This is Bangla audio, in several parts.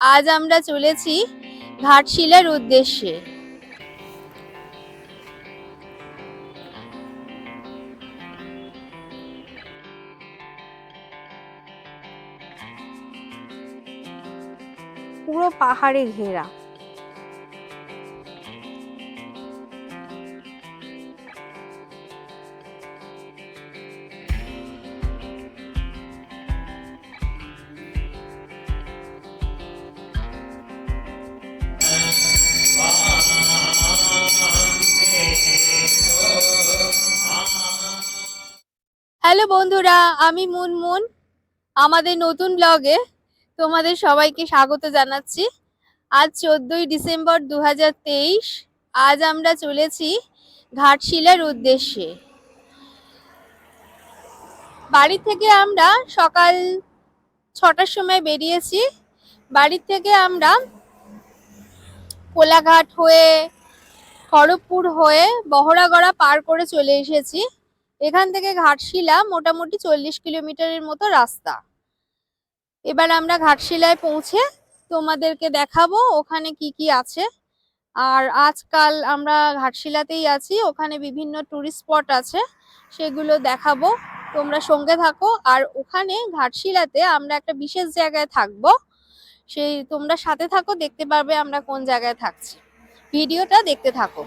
আজ আমরা চলেছি ঘাটশিলার উদ্দেশ্যে। পুরো পাহাড়ে ঘেরা। বন্ধুরা, আমি মুনমুন, আমাদের নতুন ব্লগে তোমাদের সবাইকে স্বাগত জানাচ্ছি। আজ চোদ্দই ডিসেম্বর দু হাজার তেইশ, আজ আমরা চলেছি ঘাটশিলার উদ্দেশ্যে। বাড়ি থেকে আমরা সকাল ছটার সময় বেরিয়েছি। বাড়ির থেকে আমরা কোলাঘাট হয়ে, খড়গপুর হয়ে, বহরাগড়া পার করে চলে এসেছি। এখান থেকে ঘাটশিলা মোটামুটি চল্লিশ কিলোমিটারের মতো রাস্তা। এবার আমরা ঘাটশিলায় পৌঁছে তোমাদেরকে দেখাবো ওখানে কি কি আছে। আর আজকাল আমরা ঘাটশিলাতেই আছি, ওখানে বিভিন্ন টুরিস্ট স্পট আছে, সেগুলো দেখাবো। তোমরা সঙ্গে থাকো। আর ওখানে ঘাটশিলাতে আমরা একটা বিশেষ জায়গায় থাকব, সেই তোমরা সাথে থাকো, দেখতে পারবে আমরা কোন জায়গায় থাকছি। ভিডিওটা দেখতে থাকো।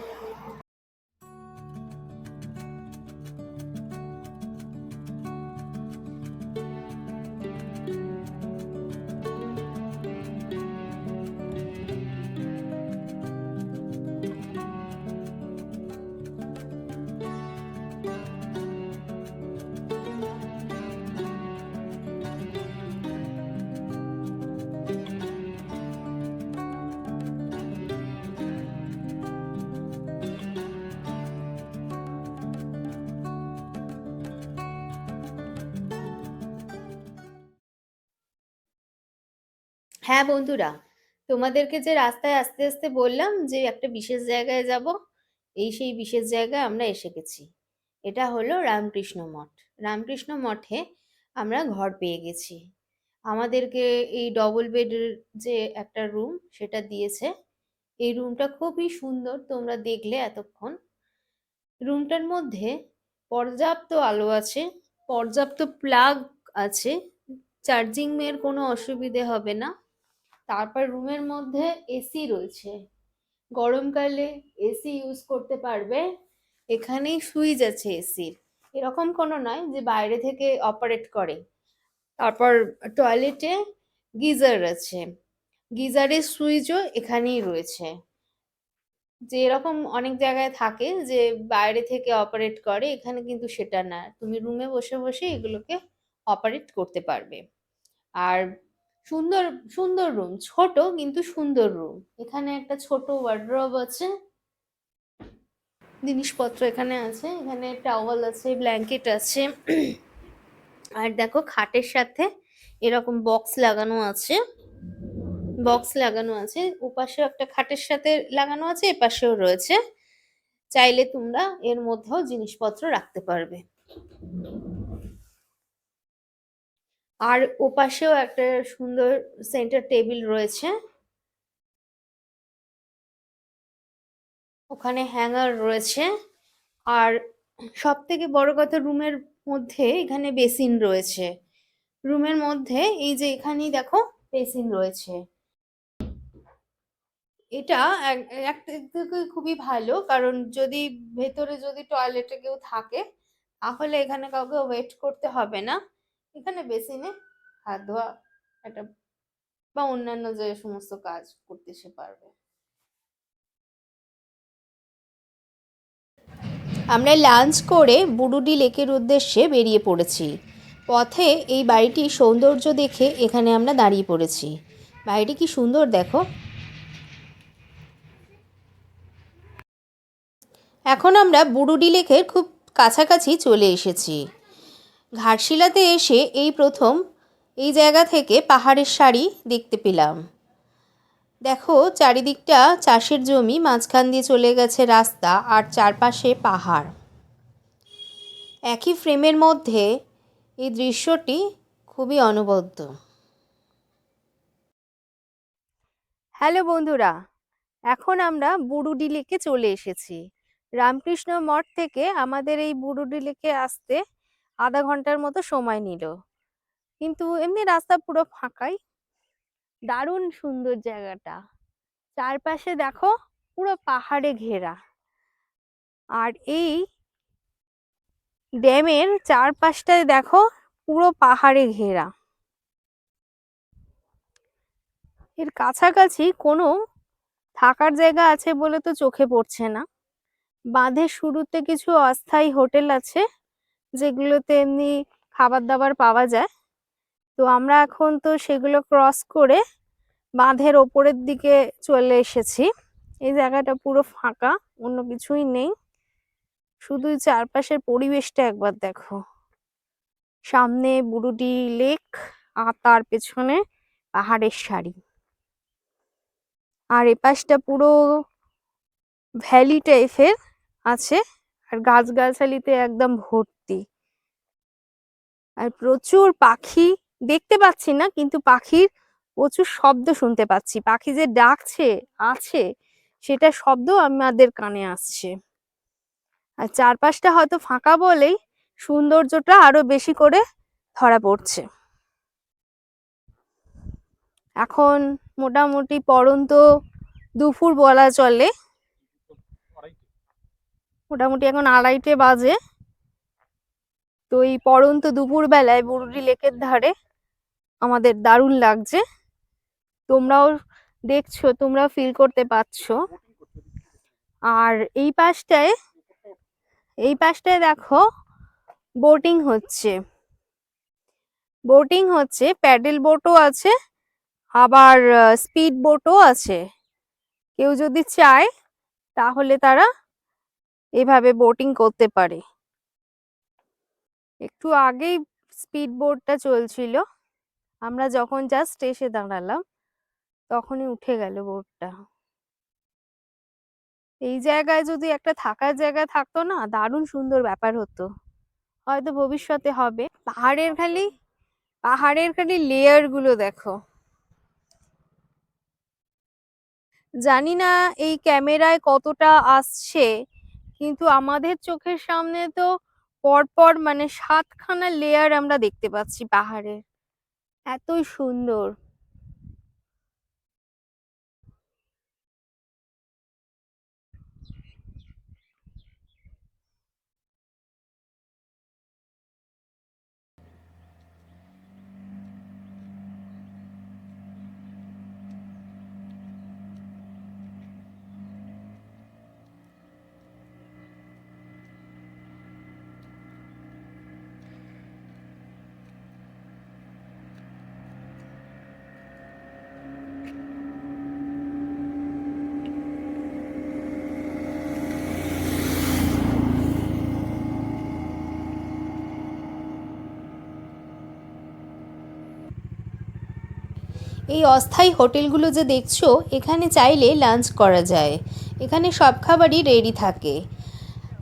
হ্যাঁ বন্ধুরা, তোমাদেরকে যে রাস্তায় আস্তে আস্তে বললাম যে একটা বিশেষ জায়গায় যাব, এই সেই বিশেষ জায়গায় আমরা এসে গেছি। এটা হলো রামকৃষ্ণ মঠ। রামকৃষ্ণ মঠে আমরা ঘর পেয়ে গেছি। আমাদেরকে এই ডবল বেডের যে একটা রুম সেটা দিয়েছে। এই রুমটা খুবই সুন্দর, তোমরা দেখলে এতক্ষণ। রুমটার মধ্যে পর্যাপ্ত আলো আছে, পর্যাপ্ত প্লাগ আছে। চার্জিং এর কোনো অসুবিধে হবে না। তারপর রুমের মধ্যে এসি রয়েছে। গরমকালে এসি ইউজ করতে পারবে। এখানেই সুইচ আছে এসির এরকম কোনো নয় যে বাইরে থেকে অপারেট করে। তারপর টয়লেটে গিজার আছে। গিজারের সুইচও এখানেই রয়েছে। যে এরকম অনেক জায়গায় থাকে যে বাইরে থেকে অপারেট করে, এখানে কিন্তু সেটা না। তুমি রুমে বসে বসে এগুলোকে অপারেট করতে পারবে। আর সুন্দর সুন্দর রুম ছোট কিন্তু সুন্দর রুম এখানে একটা ছোট ওয়ার্ড্রব আছে। জিনিসপত্র এখানে আছে। এখানে টাওয়াল আছে ব্ল্যাঙ্কেট আছে। আর দেখো খাটের সাথে এরকম বক্স লাগানো আছে। বক্স লাগানো আছে। ওপাশেও একটা খাটের সাথে লাগানো আছে, এপাশেও রয়েছে। চাইলে তোমরা এর মধ্যেও জিনিসপত্র রাখতে পারবে। আর ওপাশেও একটা সুন্দর সেন্টার টেবিল রয়েছে। ওখানে হ্যাঙ্গার রয়েছে। আর সব থেকে বড় কথা রুমের মধ্যে এখানে বেসিন রয়েছে। রুমের মধ্যে এই যে এখানেই দেখো বেসিন রয়েছে। এটা এক- থেকে খুবই ভালো কারণ যদি ভেতরে যদি টয়লেটে কেউ থাকে তাহলে এখানে কাউকে ওয়েট করতে হবে না। এখানে বেসিনে হাত ধোয়া একটা বা অন্যান্য যে সমস্ত কাজ করতে সে পারবে। আমরা লাঞ্চ করে বুরুডি লেকের উদ্দেশ্যে বেরিয়ে পড়েছি। পথে এই বাড়িটির সৌন্দর্য দেখে এখানে আমরা দাঁড়িয়ে পড়েছি। বাড়িটি কি সুন্দর দেখো। এখন আমরা বুরুডি লেকের খুব কাছাকাছি চলে এসেছি। ঘাটশিলাতে এসে এই প্রথম এই জায়গা থেকে পাহাড়ের সারি দেখতে পেলাম। দেখো, চারিদিকটা চাষের জমি, মাঝখান দিয়ে চলে গেছে রাস্তা আর চারপাশে পাহাড়। একই ফ্রেমের মধ্যে এই দৃশ্যটি খুবই অনবদ্য। হ্যালো বন্ধুরা, এখন আমরা বুরুডি লেকে চলে এসেছি। রামকৃষ্ণ মঠ থেকে আমাদের এই বুরুডি লেকে আসতে আধা ঘণ্টার মতো সময় নিল। কিন্তু এমনি রাস্তা পুরো ফাঁকাই। দারুণ সুন্দর জায়গাটা। চারপাশে দেখো পুরো পাহাড়ে ঘেরা। আর এই ড্যামের চারপাশটায় দেখো পুরো পাহাড়ে ঘেরা। এর কাছাকাছি কোনো থাকার জায়গা আছে বলে তো চোখে পড়ছে না। বাঁধের শুরুতে কিছু অস্থায়ী হোটেল আছে। যেগুলোতে এমনি খাবার দাবার পাওয়া যায়। তো আমরা এখন তো সেগুলো ক্রস করে বাঁধের ওপরের দিকে চলে এসেছি। এই জায়গাটা পুরো ফাঁকা, অন্য কিছুই নেই। শুধু চারপাশের পরিবেশটা একবার দেখো। সামনে বুরুডি লেক, আর তার পেছনে পাহাড়ের সারি। আর এপাশটা পুরো ভ্যালি টাইপের আছে। আর গাছগাছালিতে একদম ভর্তি। আর প্রচুর পাখি দেখতে পাচ্ছি না, কিন্তু পাখির প্রচুর শব্দ শুনতে পাচ্ছি। পাখি যে ডাকছে, আছে, সেটা শব্দ আমাদের কানে আসছে। আর চারপাশটা হয়তো ফাঁকা বলেই সৌন্দর্যটা আরও বেশি করে ধরা পড়ছে। এখন মোটামুটি পরন্ত দুপুর বলা চলে। মোটামুটি এখন আড়াইটে বাজে। তো এই পরন্ত দুপুর বেলায় বুরুডি লেকের ধারে আমাদের দারুণ লাগছে। তোমরাও দেখছ তোমরা ফিল করতে পারছ। আর এই পাশটায় এই পাশটায় দেখো বোটিং হচ্ছে। বোটিং হচ্ছে প্যাডেল বোটও আছে, আবার স্পিড বোটও আছে। কেউ যদি চায়, তাহলে তারা এভাবে বোটিং করতে পারে। একটু আগেই স্পিড বোটটা চলছিল। আমরা যখন জাস্ট এসে দাঁড়ালাম, তখনই উঠে গেল বোটটা এই জায়গায় যদি একটা থাকার জায়গা থাকতো না, দারুণ সুন্দর ব্যাপার হতো। হয়তো ভবিষ্যতে হবে। পাহাড়ের খালি পাহাড়ের খালি লেয়ারগুলো দেখো। জানি না এই ক্যামেরায় কতটা আসছে। কিন্তু আমাদের চোখের সামনে তো পরপর মানে সাতখানা লেয়ার আমরা দেখতে পাচ্ছি পাহাড়ের। এতই সুন্দর। এই অস্থায়ী হোটেলগুলো যে দেখছ, এখানে চাইলে লাঞ্চ করা যায়। এখানে সব খাবারই রেডি থাকে।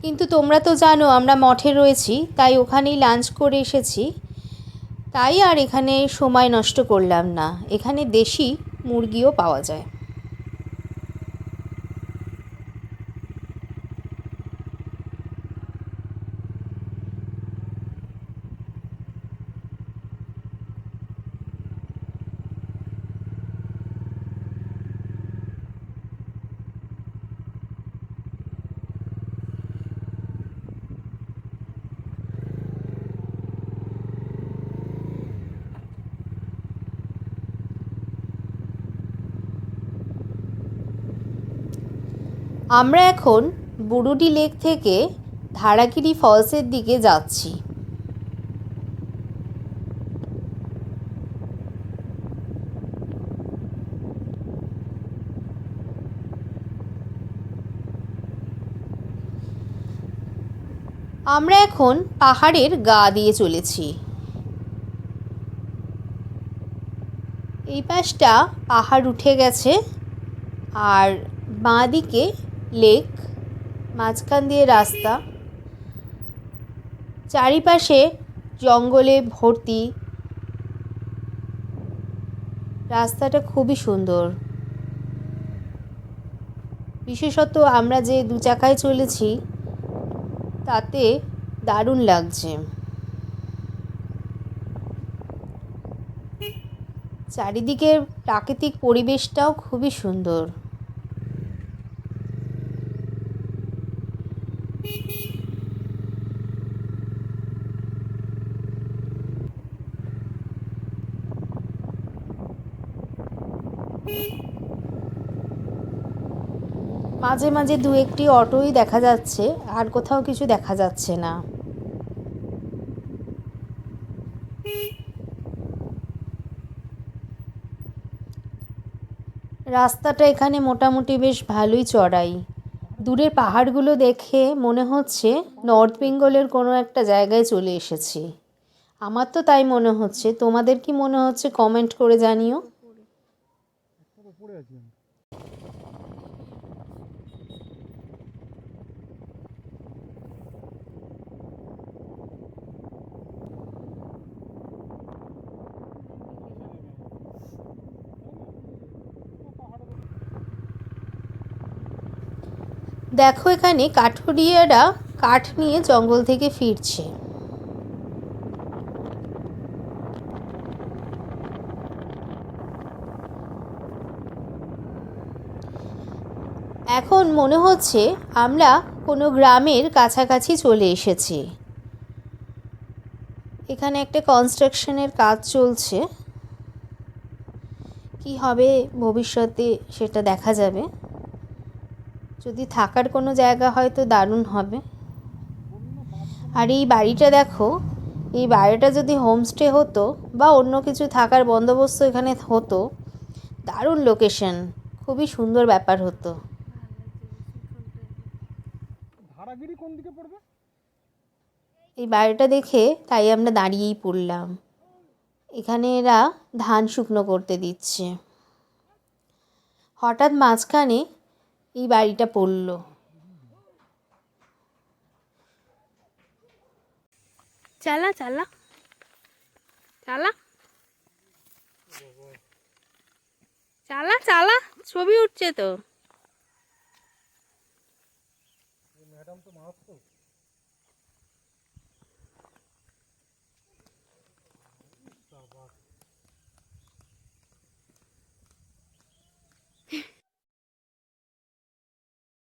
কিন্তু তোমরা তো জানো, আমরা মঠে রয়েছি, তাই ওখানেই লাঞ্চ করে এসেছি। তাই আর এখানে সময় নষ্ট করলাম না। এখানে দেশি মুরগিও পাওয়া যায়। আমরা এখন বুরুডি লেক থেকে ধারাগিরি ফলসের দিকে যাচ্ছি। আমরা এখন পাহাড়ের গা দিয়ে চলেছি। এই পাশটা পাহাড় উঠে গেছে আর বাঁ দিকে লেক, মাঝখান দিয়ে রাস্তা। চারিপাশে জঙ্গলে ভর্তি। রাস্তাটা খুবই সুন্দর। বিশেষত আমরা যে দু চাকায় চলেছি, তাতে দারুণ লাগছে। চারিদিকের প্রাকৃতিক পরিবেশটাও খুবই সুন্দর। মাঝে মাঝে দু একটি অটোই দেখা যাচ্ছে, আর কোথাও কিছু দেখা যাচ্ছে না। রাস্তাটা এখানে মোটামুটি বেশ ভালোই চড়াই। দূরের পাহাড়গুলো দেখে মনে হচ্ছে নর্থ বেঙ্গলের কোনো একটা জায়গায় চলে এসেছি। আমার তো তাই মনে হচ্ছে। তোমাদের কি মনে হচ্ছে? কমেন্ট করে জানিও। দেখো এখানে কাঠুরিয়ারা কাঠ নিয়ে জঙ্গল থেকে ফিরছে। এখন মনে হচ্ছে আমরা কোনো গ্রামের কাছাকাছি চলে এসেছি। এখানে একটা কনস্ট্রাকশনের কাজ চলছে। কি হবে ভবিষ্যতে সেটা দেখা যাবে। যদি থাকার কোনো জায়গা হয় তো দারুণ হবে। আর এই বাড়িটা দেখো এই বাড়িটা যদি হোমস্টে হতো বা অন্য কিছু থাকার বন্দোবস্ত এখানে হতো দারুণ লোকেশন খুবই সুন্দর ব্যাপার হতো। কোন দিকে পড়বে? এই বাড়িটা দেখে তাই আমরা দাঁড়িয়েই পড়লাম। এখানে এরা ধান শুকনো করতে দিচ্ছে। হঠাৎ মাঝখানে এই বাড়িটা পড়ল। চালা চালা। চালা। চালা চালা ছবি উঠছে তো। ম্যাডাম তো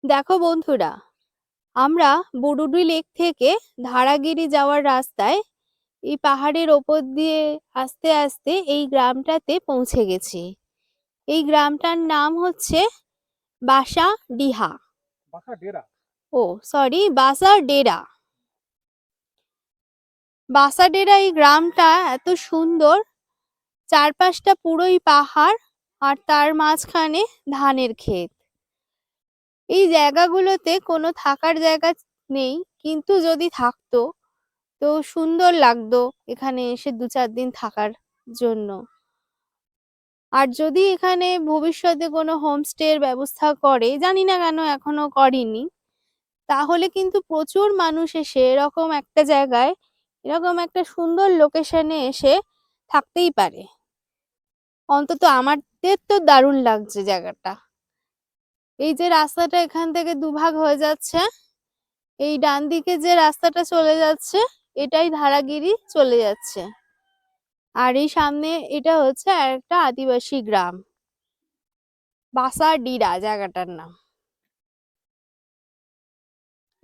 দেখো বন্ধুরা আমরা বুডুডি লেক থেকে ধারাগিরি যাওয়ার রাস্তায় এই পাহাড়ের ওপর দিয়ে আস্তে আস্তে এই গ্রামটাতে পৌঁছে গেছি। এই গ্রামটার নাম হচ্ছে বাসা ডিহা। ও সরি বাসা ডেরা। বাসা ডেরা এই গ্রামটা এত সুন্দর চারপাশটা পুরোই পাহাড় আর তার মাঝখানে ধানের ক্ষেত। এই জায়গাগুলোতে কোনো থাকার জায়গা নেই, কিন্তু যদি থাকতো, তো সুন্দর লাগতো এখানে এসে দু চার দিন থাকার জন্য। আর যদি এখানে ভবিষ্যতে কোনো হোমস্টের ব্যবস্থা করে, জানি না কেন এখনও করেনি, তাহলে কিন্তু প্রচুর মানুষ এসে এরকম একটা জায়গায়, এরকম একটা সুন্দর লোকেশনে এসে থাকতেই পারে। অন্তত আমাদের তো দারুণ লাগছে জায়গাটা। এই যে রাস্তাটা এখান থেকে দুভাগ হয়ে যাচ্ছে, এই ডান দিকে যে রাস্তাটা চলে যাচ্ছে, এটাই ধারাগিরি চলে যাচ্ছে। আর এই সামনে এটা হচ্ছে একটা আদিবাসী গ্রাম। বাসা ডিরা জায়গাটার নাম।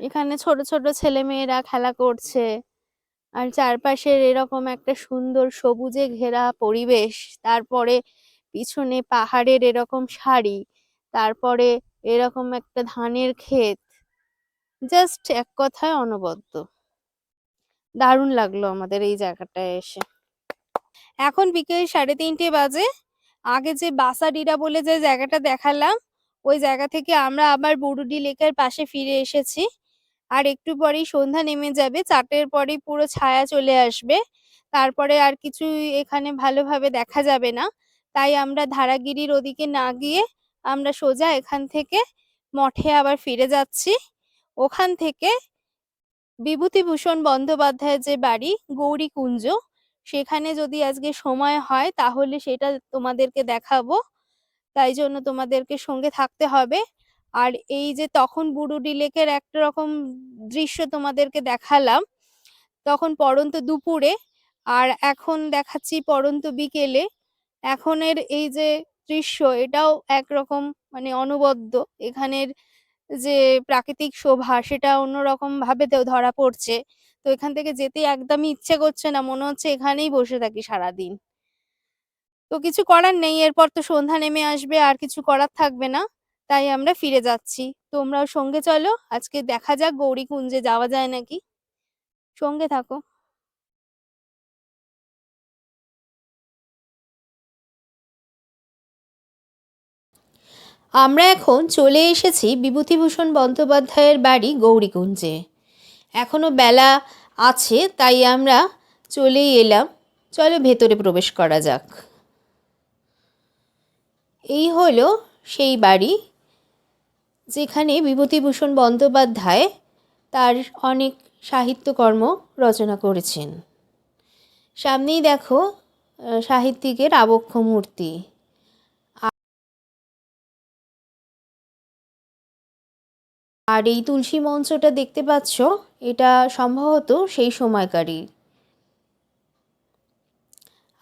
এখানে ছোট ছোট ছেলে মেয়েরা খেলা করছে, আর চারপাশের এরকম একটা সুন্দর সবুজে ঘেরা পরিবেশ, তারপরে পিছনে পাহাড়ের এরকম সারি তারপরে এরকম একটা ধানের ক্ষেত। জাস্ট এক কথায় অনবদ্য। দারুণ লাগল আমাদের এই জায়গাটায় এসে। এখন বিকেল সাড়ে তিনটে বাজে। আগে যে বাসাডিরা বলে যে জায়গাটা দেখালাম, ওই জায়গা থেকে আমরা আবার বুরুডি লেকের পাশে ফিরে এসেছি। আর একটু পরেই সন্ধ্যা নেমে যাবে, চারটের পরেই পুরো ছায়া চলে আসবে। তারপরে আর কিছু এখানে ভালোভাবে দেখা যাবে না। তাই আমরা ধারাগিরির ওদিকে না গিয়ে আমরা সোজা এখান থেকে মঠে আবার ফিরে যাচ্ছি। ওখান থেকে বিভূতিভূষণ বন্দ্যোপাধ্যায়ের যে বাড়ি, গৌরীকুঞ্জ, সেখানে যদি আজকে সময় হয় তাহলে সেটা তোমাদেরকে দেখাবো। তাই জন্য তোমাদেরকে সঙ্গে থাকতে হবে। আর এই যে তখন বুরুডি লেকের একটা রকম দৃশ্য তোমাদেরকে দেখালাম। তখন পড়ন্ত দুপুরে, আর এখন দেখাচ্ছি পড়ন্ত বিকেলে। এখনের এই যে দৃশ্য, এটাও একরকম মানে অনবদ্য। এখানের যে প্রাকৃতিক শোভা, সেটা অন্যরকম ভাবে ধরা পড়ছে। তো এখান থেকে যেতে একদমই ইচ্ছে করছে না, মনে হচ্ছে এখানেই বসে থাকি সারাদিন। তো কিছু করার নেই, এরপর তো সন্ধ্যা নেমে আসবে, আর কিছু করার থাকবে না, তাই আমরা ফিরে যাচ্ছি। তোমরাও সঙ্গে চলো, আজকে দেখা যাক গৌরীকুঞ্জে যাওয়া যায় নাকি। সঙ্গে থাকো। আমরা এখন চলে এসেছি বিভূতিভূষণ বন্দ্যোপাধ্যায়ের বাড়ি গৌরীকুঞ্জে। এখনও বেলা আছে, তাই আমরা চলেই এলাম। চলো ভেতরে প্রবেশ করা যাক। এই হলো সেই বাড়ি যেখানে বিভূতিভূষণ বন্দ্যোপাধ্যায় তার অনেক সাহিত্যকর্ম রচনা করেছেন। সামনেই দেখো সাহিত্যিকের আবক্ষ মূর্তি। আর এই তুলসী মঞ্চটা দেখতে পাচ্ছ, এটা সম্ভবত সেই সময়কারই।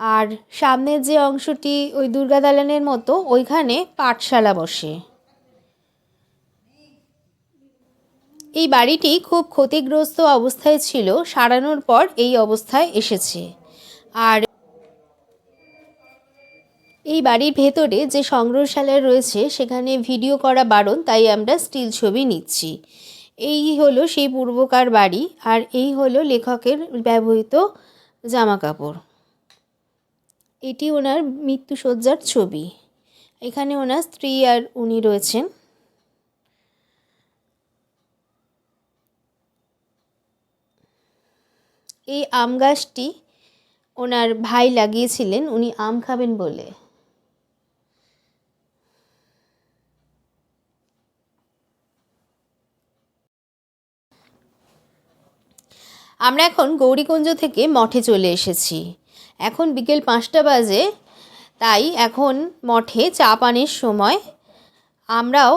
আর সামনের যে অংশটি ওই দুর্গা দালানের মতো, ওইখানে পাঠশালা বসে। এই বাড়িটি খুব ক্ষতিগ্রস্ত অবস্থায় ছিল, সারানোর পর এই অবস্থায় এসেছে। আর এই বাড়ির ভেতরে যে সংগ্রহশালা রয়েছে, সেখানে ভিডিও করা বারণ, তাই আমরা স্টিল ছবি নিচ্ছি। এই হলো সেই পূর্বকার বাড়ি, আর এই হলো লেখকের ব্যবহৃত জামা কাপড় এটি ওনার মৃত্যুসজ্জার ছবি। এখানে ওনার স্ত্রী আর উনি রয়েছেন। এই আম গাছটি ওনার ভাই লাগিয়েছিলেন, উনি আম খাবেন বলে। আমরা এখন গৌরীকুঞ্জ থেকে মঠে চলে এসেছি। এখন বিকেল পাঁচটা বাজে, তাই এখন মঠে চা পানের সময় আমরাও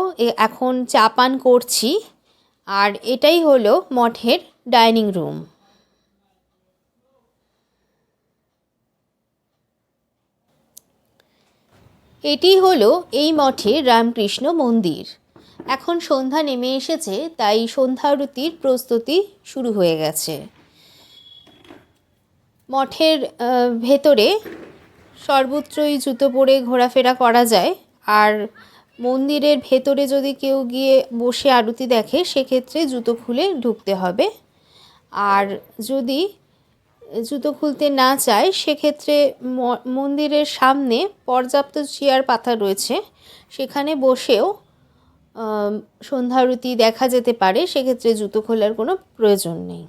এখন চা পান করছি আর এটাই হলো মঠের ডাইনিং রুম। এটি হলো এই মঠের রামকৃষ্ণ মন্দির। এখন সন্ধ্যা নেমে এসেছে, তাই সন্ধ্যারতির প্রস্তুতি শুরু হয়ে গেছে। মঠের ভেতরে সর্বত্রই জুতো পরে ঘোরাফেরা করা যায়। আর মন্দিরের ভেতরে যদি কেউ গিয়ে বসে আরতি দেখে, সেক্ষেত্রে জুতো খুলে ঢুকতে হবে। আর যদি জুতো খুলতে না চায়, সেক্ষেত্রে মন্দিরের সামনে পর্যাপ্ত চেয়ার পাতা রয়েছে। সেখানে বসেও সন্ধ্যারতি দেখা যেতে পারে সেক্ষেত্রে জুতো খোলার কোনো প্রয়োজন নেই।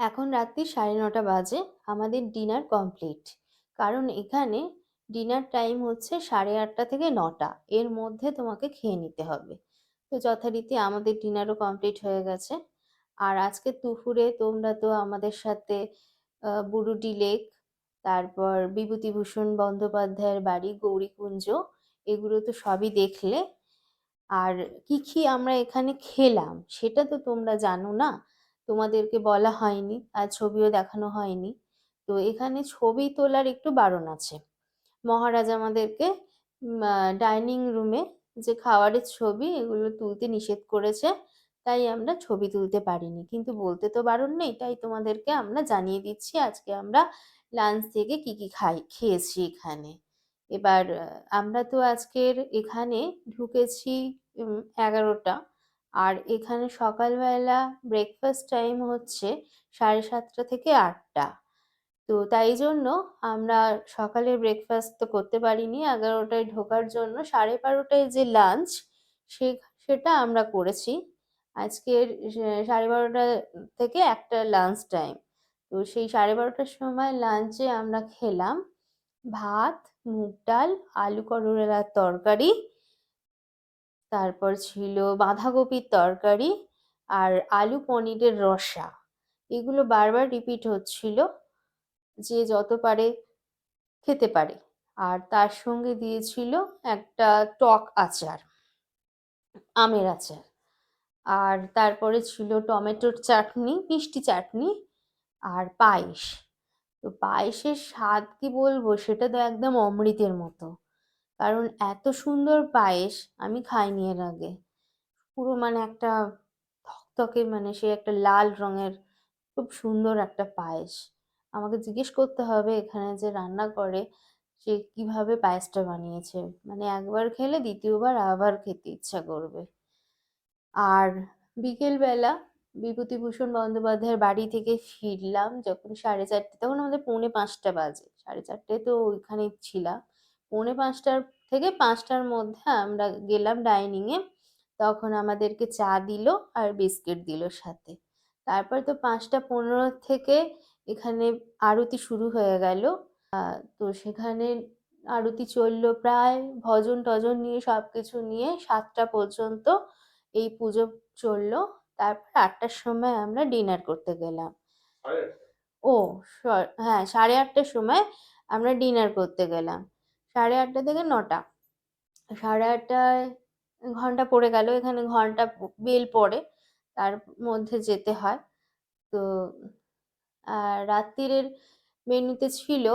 এখন রাত্রি সাড়ে নটা বাজে, আমাদের ডিনার কমপ্লিট কারণ এখানে ডিনার টাইম হচ্ছে সাড়ে আটটা থেকে নটা, এর মধ্যে তোমাকে খেয়ে নিতে হবে। তো যথারীতি আমাদের ডিনারও কমপ্লিট হয়ে গেছে। আর আজকে দুপুরে তোমরা তো আমাদের সাথে বুরুডি লেক তারপর বিভূতিভূষণ বন্দ্যোপাধ্যায়ের বাড়ি, গৌরীকুঞ্জ, এগুলো তো সবই দেখলে। আর কি কি আমরা এখানে খেলাম, সেটা তো তোমরা জানো না। তোমাদেরকে বলা হয়নি, আর ছবিও দেখানো হয়নি। তো এখানে ছবি তোলার একটু বারণ আছে। মহারাজ আমাদেরকে ডাইনিং রুমে যে খাবারের ছবি এগুলো তুলতে নিষেধ করেছে, তাই আমরা ছবি তুলতে পারিনি। কিন্তু বলতে তো বারণ নেই, তাই তোমাদেরকে আমরা জানিয়ে দিচ্ছি, আজকে আমরা লাঞ্চ থেকে কি কি খাই, খেয়েছি এখানে। এবার আমরা তো আজকের এখানে ঢুকেছি এগারোটা। আর এখানে সকালবেলা ব্রেকফাস্ট টাইম হচ্ছে সাড়ে সাতটা থেকে আটটা। তো তাই জন্য আমরা সকালে ব্রেকফাস্ট তো করতে পারিনি, এগারোটায় ঢোকার জন্য সাড়ে বারোটায় যে লাঞ্চ সে, সেটা আমরা করেছি। আজকের সাড়ে বারোটা থেকে একটা লাঞ্চ টাইম তো সেই সাড়ে বারোটার সময় লাঞ্চে আমরা খেলাম ভাত, মুগ ডাল, আলু করলার তরকারি তারপর ছিল বাঁধাকপির তরকারি আর আলু পনিরের রসা। এগুলো বারবার রিপিট হচ্ছিল যে যত পারে খেতে পারে। আর তার সঙ্গে দিয়েছিল একটা টক আচার, আমের আচার। আর তারপরে ছিল টমেটোর চাটনি, মিষ্টি চাটনি আর পায়েস। তো পায়েসের স্বাদ কি বলব? সেটা তো একদম অমৃতের মতো। কারণ এত সুন্দর পায়েস আমি খাইনি এর আগে। পুরো মানে একটা থকথকে মানে সে একটা লাল রঙের খুব সুন্দর একটা পায়েস। আমাকে জিজ্ঞেস করতে হবে এখানে যে রান্না করে সে কীভাবে পায়েসটা বানিয়েছে। মানে একবার খেলে দ্বিতীয়বার আবার খেতে ইচ্ছা করবে। আর বিকেলবেলা বিভূতিভূষণ বন্দ্যোপাধ্যায়ের বাড়ি থেকে ফিরলাম যখন সাড়ে চারটে, তখন আমাদের পৌনে পাঁচটা বাজে। সাড়ে চারটায় তো ওইখানেই ছিলাম। পৌনে পাঁচটার থেকে পাঁচটার মধ্যে আমরা গেলাম ডাইনিংয়ে তখন আমাদেরকে চা দিল আর বিস্কিট দিল সাথে। তারপর তো পাঁচটা পনেরো থেকে এখানে আরতি শুরু হয়ে গেল। তো সেখানে আরতি চলল প্রায় ভজন টজন নিয়ে সব কিছু নিয়ে সাতটা পর্যন্ত এই পুজো চলল। তারপর আটটার সময় আমরা ডিনার করতে গেলাম। ও হ্যাঁ সাড়ে আটটার সময় আমরা ডিনার করতে গেলাম। সাড়ে আটটা থেকে নটা। সাড়ে আটটায় ঘণ্টা পড়ে গেল, এখানে ঘণ্টা বেল পড়ে, তার মধ্যে যেতে হয়। তো, আর রাত্তিরের মেনুতে ছিল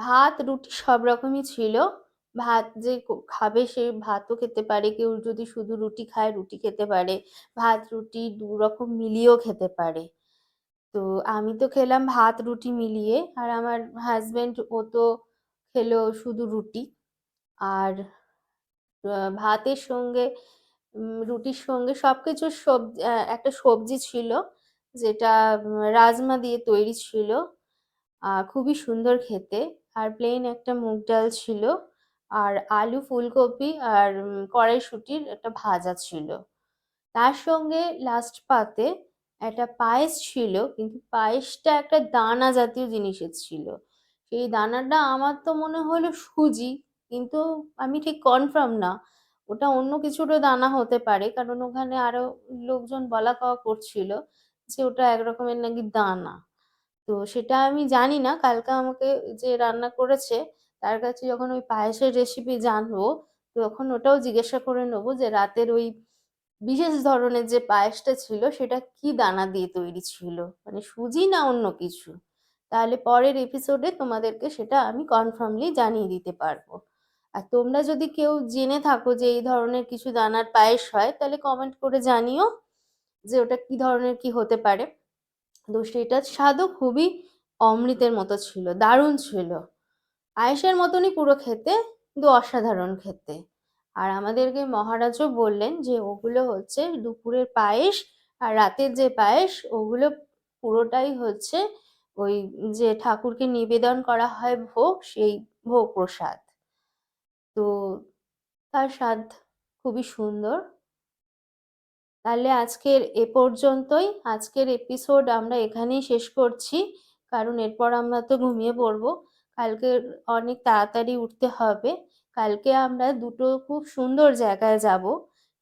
ভাত, রুটি সব রকমই ছিল। ভাত যে খাবে সে ভাতও খেতে পারে, কেউ যদি শুধু রুটি খায়, রুটি খেতে পারে। ভাত, রুটি দু রকম মিলিয়েও খেতে পারে। তো, আমি তো খেলাম ভাত, রুটি মিলিয়ে, আর আমার হাজব্যান্ড ও তো খেলো শুধু রুটি। আর ভাতের সঙ্গে রুটির সঙ্গে সবকিছু সবজি একটা সবজি ছিল যেটা রাজমা দিয়ে তৈরি ছিল। খুবই সুন্দর খেতে। আর প্লেন একটা মুগ ডাল ছিল। আর আলু ফুলকপি আর কড়াইশুঁটির একটা ভাজা ছিল। তার সঙ্গে লাস্ট পাতে একটা পায়েস ছিল, কিন্তু পায়েসটা একটা দানা জাতীয় জিনিসের ছিল। সেই দানাটা আমার তো মনে হলো সুজি, কিন্তু আমি ঠিক কনফার্ম না। ওটা অন্য কিছুরও দানা হতে পারে, কারণ ওখানে আরও লোকজন বলা কওয়া করছিল যে ওটা এক রকমের নাকি দানা। তো সেটা আমি জানি না, কালকে আমাকে যে রান্না করেছে, তার কাছে যখন ওই পায়েসের রেসিপি জানব, তখন ওটাও জিজ্ঞাসা করে নেব যে রাতের ওই বিশেষ ধরনের যে পায়েসটা ছিল, সেটা কি দানা দিয়ে তৈরি ছিল? মানে সুজি না অন্য কিছু? তাহলে পরের এপিসোডে তোমাদেরকে সেটা আমি কনফার্মলি জানিয়ে দিতে পারব। আর তোমরা যদি কেউ জেনে থাকো যে এই ধরনের কিছু দানার পায়েস হয়, তাহলে কমেন্ট করে জানিও যে ওটা কি ধরনের, কি হতে পারে। তো সেটার স্বাদও খুবই অমৃতের মতো ছিল, দারুণ ছিল। আয়েসের মতনই পুরো খেতে, কিন্তু অসাধারণ খেতে। আর আমাদেরকে মহারাজও বললেন যে ওগুলো হচ্ছে দুপুরের পায়েস আর রাতের যে পায়েস, ওগুলো পুরোটাই হচ্ছে ওই যে ঠাকুরকে নিবেদন করা হয় ভোগ সেই ভোগ প্রসাদ। তো তার স্বাদ খুবই সুন্দর। তাহলে আজকের এ পর্যন্তই। আজকের এপিসোড আমরা এখানেই শেষ করছি। কারণ এরপর আমরা তো ঘুমিয়ে পড়ব। কালকে অনেক তাড়াতাড়ি উঠতে হবে। কালকে আমরা দুটো খুব সুন্দর জায়গায় যাব।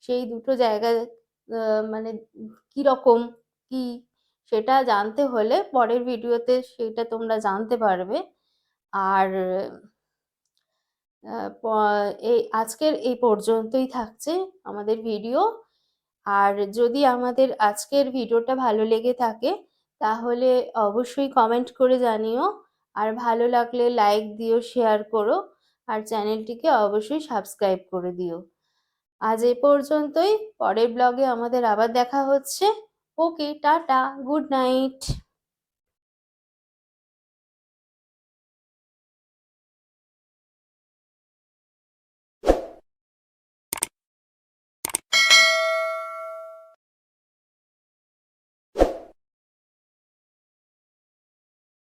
সেই দুটো জায়গায় আহ, মানে কীরকম কি সেটা জানতে হলে পরের ভিডিওতে সেটা তোমরা জানতে পারবে। আর এই আজকের এই পর্যন্তই থাকছে আমাদের ভিডিও। আর যদি আমাদের আজকের ভিডিওটা ভালো লেগে থাকে, তাহলে অবশ্যই কমেন্ট করে জানিও। আর ভালো লাগলে লাইক দিও শেয়ার করো। আর চ্যানেলটিকে অবশ্যই সাবস্ক্রাইব করে দিও। আজ এ পর্যন্তই। পরের ব্লগে আমাদের আবার দেখা হচ্ছে। ওকে টাটা গুড নাইট